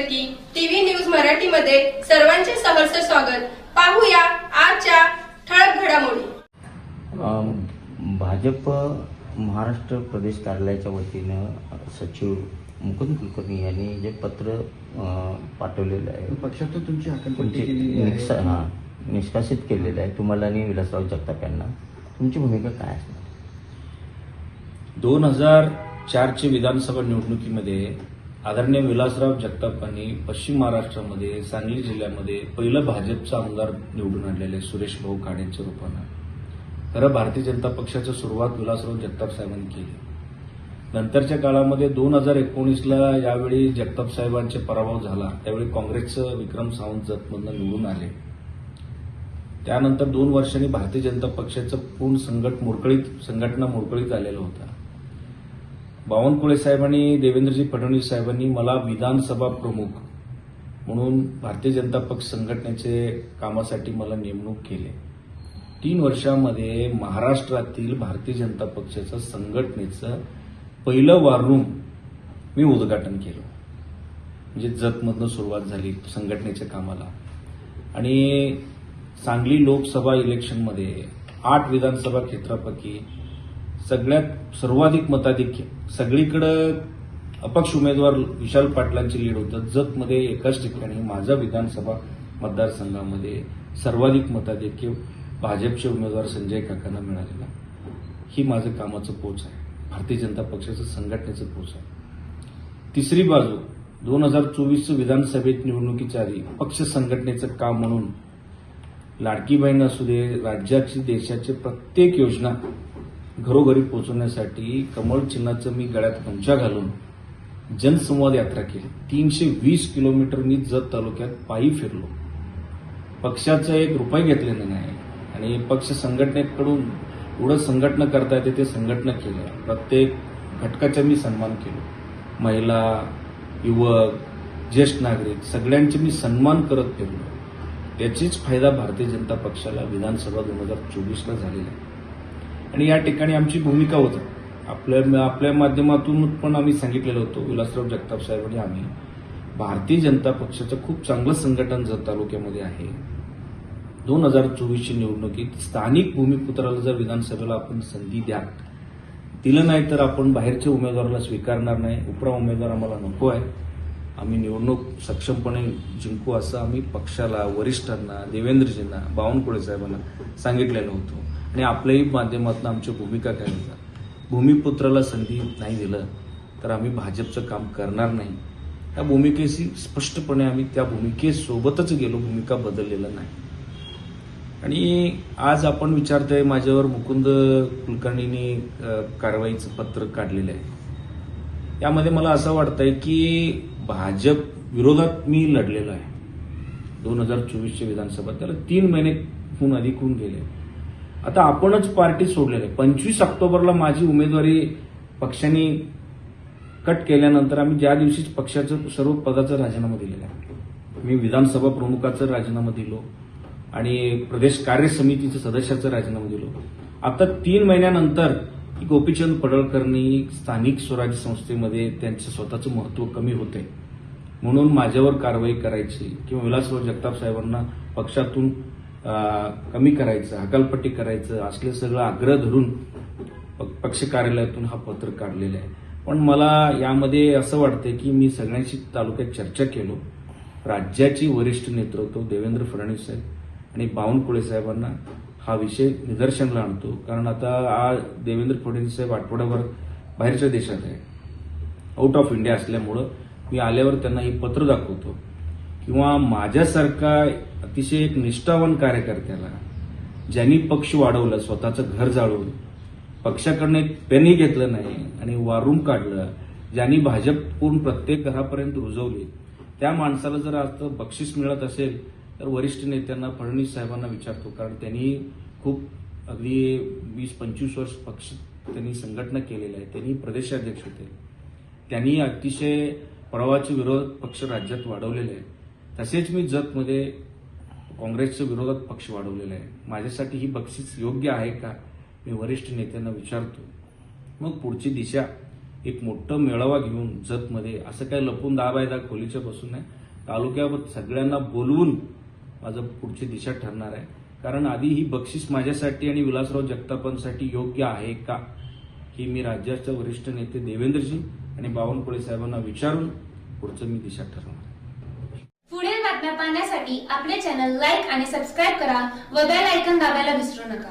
की TV news मराठीमध्ये सर्वांचे सहर्ष स्वागत. पाहूया आजच्या ठळक घडामोडी. भाजप महाराष्ट्र प्रदेश कार्यालयाच्या वतीनं सचिव मुकुंद कुलकर्णी यांनी जे पत्र पाठवलेलं आहे पक्षातून तुमची हां निष्कासित केलेलं आहे. तुम्हाला आणि विलासराव जगताप यांना. तुमची भूमिका काय असणार? दोन हजार चारच्या विधानसभा निवडणुकीमध्ये आदरणीय विलासराव जगतापांनी पश्चिम महाराष्ट्रामध्ये सांगली जिल्ह्यामध्ये पहिलं भाजपचा आमदार निवडून आणलेले सुरेश भाऊ काडेंच्या रूपानं. खरं भारतीय जनता पक्षाची सुरुवात विलासराव जगताप साहेबांनी केली. नंतरच्या काळामध्ये दोन हजार एकोणीसला यावेळी जगताप साहेबांचे पराभव झाला. त्यावेळी काँग्रेसचं विक्रम सावंत जतमधनं निवडून आले. त्यानंतर दोन वर्षांनी भारतीय जनता पक्षाचं पूर्ण संघट मोडकळीत संघटना मोडकळीत आलेलं होतं. बावनकुळे साहेबांनी देवेंद्रजी फडणवीस साहेबांनी मला विधानसभा प्रमुख म्हणून भारतीय जनता पक्ष संघटनेचे कामासाठी मला नेमणूक केली. तीन वर्षामध्ये महाराष्ट्रातील भारतीय जनता पक्षाचं संघटनेचं पहिलं वारूम मी उद्घाटन केलं. म्हणजे जतमधनं सुरुवात झाली संघटनेच्या कामाला. आणि सांगली लोकसभा इलेक्शनमध्ये आठ विधानसभा क्षेत्रापैकी सगळ्यात सर्वाधिक मताधिक्य सगळीकडं अपक्ष उमेदवार विशाल पाटलांची लीड होतं. जतमध्ये एकाच ठिकाणी माझा विधानसभा मतदारसंघामध्ये सर्वाधिक मताधिक्य भाजपचे उमेदवार संजय काकांना मिळालेला. ही माझं कामाचं पोच आहे. भारतीय जनता पक्षाचं संघटनेचं पोच आहे. तिसरी बाजू दोन हजार चोवीस विधानसभेत निवडणुकीच्या आधी पक्ष संघटनेचं काम म्हणून लाडकी बहीण असू दे राज्याची देशाची प्रत्येक योजना घरोघरी पोहोचवण्यासाठी कमळ चिन्हाचं मी गळ्यात गमछा घालून जनसंवाद यात्रा केली. तीनशे वीस किलोमीटर मी जत तालुक्यात पायी फिरलो. पक्षाचा एक रुपये घेतलेला नाही आणि पक्ष संघटनेकडून एवढं संघटना करता येते ते संघटना केलं प्रत्येक घटकाचा मी सन्मान केलो. महिला युवक ज्येष्ठ नागरिक सगळ्यांचे मी सन्मान करत फिरलो. त्याचीच फायदा भारतीय जनता पक्षाला विधानसभा दोन हजार चोवीसला झालेला आहे. आणि या ठिकाणी आमची भूमिका होती. आपल्या आपल्या माध्यमातून पण आम्ही सांगितलेलं होतं विलासराव जगताप साहेबांनी आम्ही. भारतीय जनता पक्षाचं खूप चांगलं संघटन जत तालुक्यामध्ये आहे दोन हजार चोवीसच्या निवडणुकीत स्थानिक भूमिपुत्राला जर विधानसभेला आपण संधी द्या दिलं नाही तर आपण बाहेरच्या उमेदवाराला स्वीकारणार नाही उपरा उमेदवार आम्हाला नको आहे. आम्ही निवडणूक सक्षमपणे जिंकू असं आम्ही पक्षाला वरिष्ठांना देवेंद्रजींना बावनकुळे साहेबांना सांगितलेलं होतं. आणि आपल्याही माध्यमातून आमची भूमिका काय भूमिपुत्राला संधी नाही दिलं तर आम्ही भाजपचं काम करणार नाही. त्या भूमिकेशी स्पष्टपणे आम्ही त्या भूमिकेसोबतच गेलो भूमिका बदललेलं नाही. आणि आज आपण विचारतोय माझ्यावर मुकुंद कुलकर्णींनी कारवाईचं पत्र काढलेलं आहे. यामध्ये मला असं वाटतंय की भाजप विरोधात मी लढलेलो आहे. दोन हजार चोवीसच्या विधानसभा त्याला तीन महिनेहून अधिक होऊन गेले. आता आपणच पार्टी सोडलेली आहे. पंचवीस ऑक्टोबरला माझी उमेदवारी पक्षाने कट केल्यानंतर आम्ही ज्या दिवशी पक्षाचं सर्व पदाचा राजीनामा दिलेला आहे मी विधानसभा प्रमुखाचा राजीनामा दिलो आणि प्रदेश कार्य समितीच्या सदस्याचा राजीनामा दिलो. आता तीन महिन्यानंतर गोपीचंद पडळकरनी स्थानिक स्वराज्य संस्थेमध्ये त्यांचं स्वतःचं महत्त्व कमी होते. म्हणून माझ्यावर कारवाई करायची किंवा विलासराव जगताप साहेबांना पक्षातून कमी करायचं हकालपट्टी करायचं असले सगळं आग्रह धरून प- पक्ष कार्यालयातून हा पत्र काढलेला आहे. पण मला यामध्ये असं वाटतं की मी सगळ्यांशी तालुक्यात चर्चा केलो. राज्याची वरिष्ठ नेतृत्व देवेंद्र फडणवीस साहेब आणि बावनकुळे साहेबांना हा विषय निदर्शनाला आणतो. कारण आता आज देवेंद्र फडणवीस साहेब आठवड्याभर बाहेरच्या देशात आहे. आउट ऑफ इंडिया असल्यामुळं मी आल्यावर त्यांना हे पत्र दाखवतो. किंवा माझ्यासारखा अतिशय एक निष्ठावान कार्यकर्त्याला ज्यांनी पक्ष वाढवलं स्वतःचं घर जाळून पक्षाकडनं एक पेनही घेतलं नाही आणि वारून काढलं ज्यांनी भाजप पूर्ण प्रत्येक घरापर्यंत रुजवली त्या माणसाला जर आज बक्षीस मिळत असेल तर वरिष्ठ नेत्यांना फडणवीस साहेबांना विचारतो. कारण त्यांनी खूप अगदी वीस पंचवीस वर्ष पक्ष त्यांनी संघटना केलेल्या आहे त्यांनी प्रदेशाध्यक्ष होते. त्यांनी अतिशय प्रवाहाचे विरोध पक्ष राज्यात वाढवलेले आहे तसेच मी जतमध्ये काँग्रेसच्या विरोधात पक्ष वाढवलेला आहे माझ्यासाठी ही बक्षीस योग्य आहे का मी वरिष्ठ नेत्यांना विचारतो. मग पुढची दिशा एक मोठं मेळावा घेऊन जतमध्ये असं काही लपून दाब आहे खोलीच्या बसून नाही तालुक्यावर सगळ्यांना बोलवून माझं पुढची दिशा ठरणार आहे. कारण आधी ही बक्षीस माझ्यासाठी आणि विलासराव जगतापांसाठी योग्य आहे का? ही मी राज्याचे वरिष्ठ नेते देवेंद्रजी आणि बावनकुळे साहेबांना विचारून पुढचं मी दिशा ठरवणार पुढील बातम्या पाहण्यासाठी आपले चॅनल लाईक आणि सबस्क्राईब करा व बेल आयकन दाबायला विसरू नका.